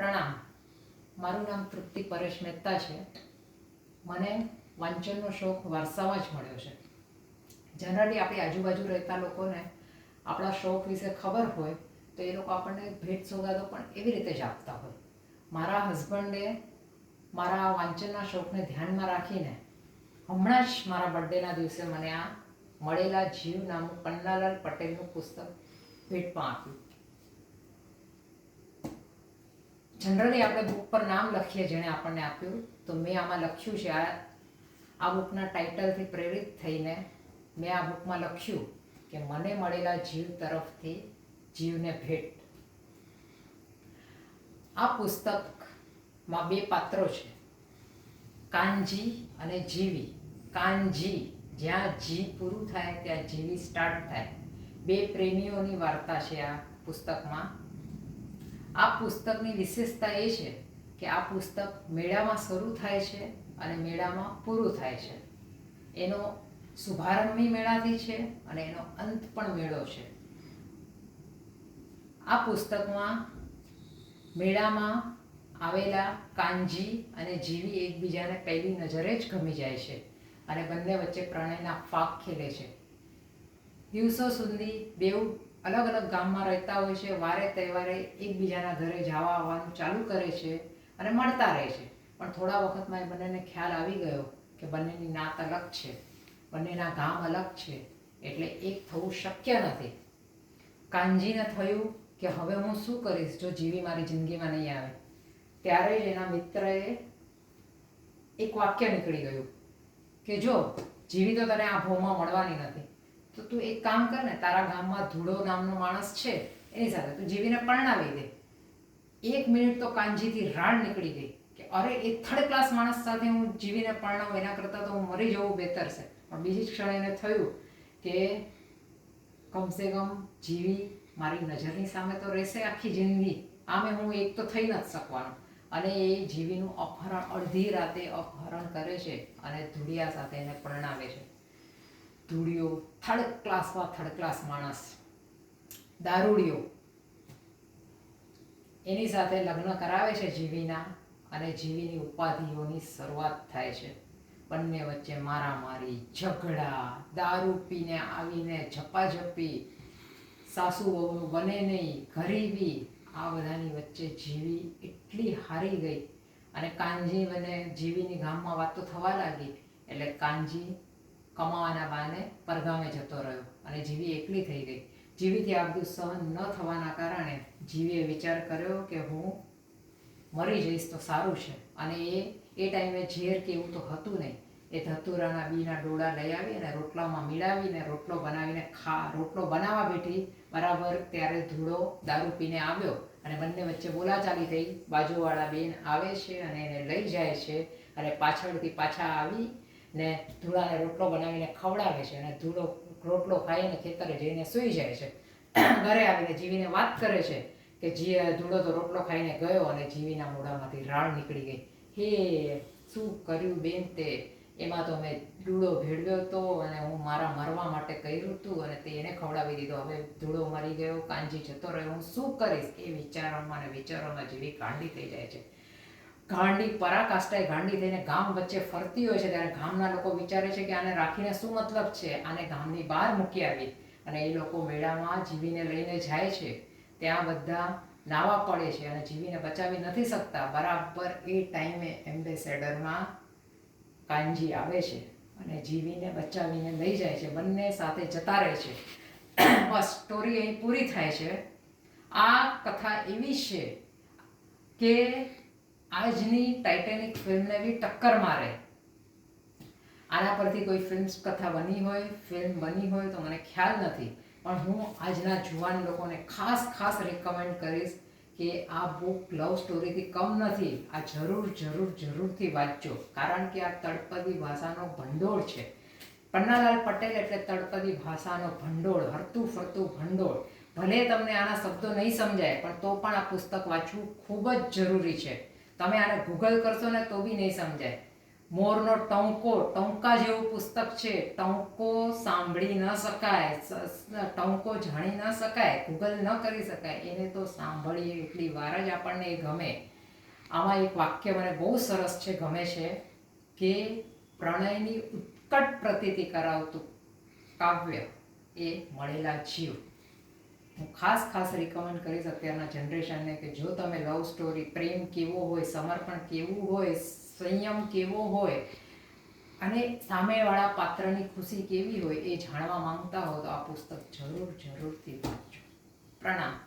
પ્રણામ. મારું નામ તૃપ્તિ પરેશ મહેતા છે. મને વાંચનનો શોખ વારસામાં જ મળ્યો છે. જનરલી આપણી આજુબાજુ રહેતા લોકોને આપણા શોખ વિશે ખબર હોય, તો એ લોકો આપણને ભેટ સોગાદો પણ એવી રીતે જ આપતા હોય. મારા હસબન્ડે મારા વાંચનના શોખને ધ્યાનમાં રાખીને હમણાં જ મારા બર્થડેના દિવસે મને આ મળેલા જીવ નામનું પન્નાલાલ પટેલનું પુસ્તક ભેટમાં આપ્યું. જનરલી આપણે બુક પર નામ લખીએ જેણે આપણને આપ્યું. તો મેં આમાં લખ્યું છે, આ આ બુકના ટાઇટલથી પ્રેરિત થઈને મેં આ બુકમાં લખ્યું કે મને મળેલા જીવ તરફથી જીવને ભેટ. આ પુસ્તકમાં બે પાત્રો છે. કાનજી અને જીવી. કાનજી, જ્યાં જી પૂરું થાય, ત્યાં જીવી સ્ટાર્ટ થાય. બે પ્રેમીઓની વાર્તા છે આ પુસ્તકમાં. આ પુસ્તકની વિશેષતા એ છે કે આ પુસ્તક મેળામાં શરૂ થાય છે અને મેળામાં પૂરું થાય છે. એનો શુભારંભ મેળાથી છે અને એનો અંત પણ મેળો છે. આ પુસ્તકમાં મેળામાં આવેલા કાનજી અને જીવી એકબીજાને પહેલી નજરે જ ગમી જાય છે અને બંને વચ્ચે પ્રણયના ફાક ખેલે છે. દિવસો સુધી બેઉ અલગ અલગ ગામમાં રહેતા હોય છે, વારે તહેવારે એકબીજાના ઘરે જવા આવવાનું ચાલુ કરે છે અને મળતા રહે છે. પણ થોડા વખતમાં એ બંનેને ખ્યાલ આવી ગયો કે બંનેની નાત અલગ છે, બંનેના ગામ અલગ છે, એટલે એક થવું શક્ય નથી. કાનજીને થયું કે હવે હું શું કરીશ જો જીવી મારી જિંદગીમાં નહીં આવે? ત્યારે જ એના મિત્રએ એક વાક્ય નીકળી ગયું કે જો, જીવી તો તને આ ભોમાં મળવાની નથી. તો તું એક કામ કર ને, તારા ગામમાં ધૂળો નામનો માણસ છે, એની સાથે તું જીવીને પરણાવી દે. એક મિનિટ તો કાનજીથી રાડ નીકળી ગઈ કે, અરે, એ થર્ડ ક્લાસ માણસ સાથે હું જીવીને પરણાવું, એના કરતાં તો હું મરી જવું બહેતર છે. પણ બીજી જ ક્ષણે એને થયું કે, કમસે કમ જીવી મારી નજરની સામે તો રહેશે આખી જિંદગી. આમે હું એક તો થઈ નથી શકવાનો. અને એ જીવીનું અપહરણ અડધી રાતે અપહરણ કરે છે અને ધુડિયા સાથે એને પરણાવે છે. ધૂળિયો થર્ડ ક્લાસમાં થર્ડ ક્લાસ માણસ. દારૂડિયો. એની સાથે લગ્ન કરાવે છે જીવીના અને જીવીની ઉપાધિઓની શરૂઆત થાય છે. બંને વચ્ચે મારામારી, ઝઘડા, દારૂ પીને આવીને ઝપાઝપી સાસુ વહુ બને નહીં, ગરીબી, આ બધાની વચ્ચે જીવી એટલી હારી ગઈ અને કાનજી મને જીવીની ગામમાં વાતો થવા લાગી. એટલે કાનજી કમાવાના બહાને પરગામે જતો રહ્યો અને જીવી એકલી થઈ ગઈ. જીવીથી આ બધું સહન ન થવાના કારણે જીવીએ વિચાર કર્યો કે હું મરી જઈશ તો સારું છે. અને એ એ ટાઈમે ઝેર કે એવું તો હતું નહીં. એ ધતુરાના બીના ડોળા લઈ આવી અને રોટલામાં મિલાવીને રોટલો બનાવીને ખા, રોટલો બનાવવા બેઠી. બરાબર ત્યારે ધૂળો દારૂ પીને આવ્યો અને બંને વચ્ચે બોલાચાલી થઈ. બાજુવાળા બેન આવે છે અને એને લઈ જાય છે અને પાછળથી પાછા આવી ને ધૂળાને રોટલો બનાવીને ખવડાવે છે અને ધૂળો રોટલો ખાઈને ખેતરે જઈને સૂઈ જાય છે. ઘરે આવીને જીવીને વાત કરે છે કે જી ધૂળો તો રોટલો ખાઈને ગયો અને જીવીના મોઢામાંથી રાળ નીકળી ગઈ. હે, શું કર્યું બેન તે? એમાં તો મેં ધૂળો ભેળવ્યો હતો અને હું મારા મરવા માટે કર્યું હતું અને તે એને ખવડાવી દીધો. હવે ધૂળો મરી ગયો, કાંજી જતો રહ્યો. હું શું કરીશ એ વિચારોમાં અને વિચારોમાં જેવી કાંડી થઈ જાય છે. ગાંડી પરાકાષ્ઠાએ ગાંડી થઈને ગામ વચ્ચે ફરતી હોય છે, ત્યારે ગામના લોકો વિચારે છે કે આને રાખીને શું મતલબ છે? આને ગામની બહાર મૂકી આવી અને એ લોકો મેળામાં જીવીને લઈને જાય છે. ત્યાં બધા નાવા પડે છે અને જીવીને બચાવી નથી શકતા. બરાબર એ ટાઈમે એમ્બેસેડરમાં કાનજી આવે છે અને જીવીને બચાવીને લઈ જાય છે. બંને સાથે જતા રહે છે. બસ સ્ટોરી અહીં પૂરી થાય છે. આ કથા એવી છે કે આજની ટાઇટેનિક ફિલ્મને બી ટક્કર મારે. આના પરથી કોઈ ફિલ્મ કથા બની હોય ફિલ્મ બની હોય તો મને ખ્યાલ નથી. પણ હું આજના જુવાન લોકોને ખાસ ખાસ રિકમેન્ડ કરીશ કે આ બુક લવ સ્ટોરીથી કમ નથી, આ જરૂર જરૂર, જરૂરથી વાંચજો. કારણ કે આ તળપદી ભાષાનો ભંડોળ છે. પન્નાલાલ પટેલ એટલે તળપદી ભાષાનો ભંડોળ, હરતું ફરતું ભંડોળ. ભલે તમને આના શબ્દો નહીં સમજાય, પણ તો પણ આ પુસ્તક વાંચવું ખૂબ જ જરૂરી છે. તમે આને ગૂગલ કરશો ને તો બી નહીં સમજાય. મોરનો ટંકો, ટંકા જેવું પુસ્તક છે, ટંકો સાંભળી ન શકાય ટંકો જાણી ન શકાય ગૂગલ ન કરી શકાય, એને તો સાંભળીએ એટલી વાર જ આપણને એ ગમે. આમાં એક વાક્ય મને બહુ સરસ છે, ગમે છે, કે પ્રણયની ઉત્કટ પ્રતીતિ કરાવતું કાવ્ય એ મળેલા જીવ. હું ખાસ ખાસ રિકમેન્ડ કરીશ અત્યારના જનરેશનને કે જો તમે લવ સ્ટોરી પ્રેમ કેવો હોય, સમર્પણ કેવું હોય, સંયમ કેવો હોય, અને સામેવાળા પાત્રની ખુશી કેવી હોય એ જાણવા માંગતા હો તો આ પુસ્તક જરૂર, જરૂરથી વાંચો પ્રણામ.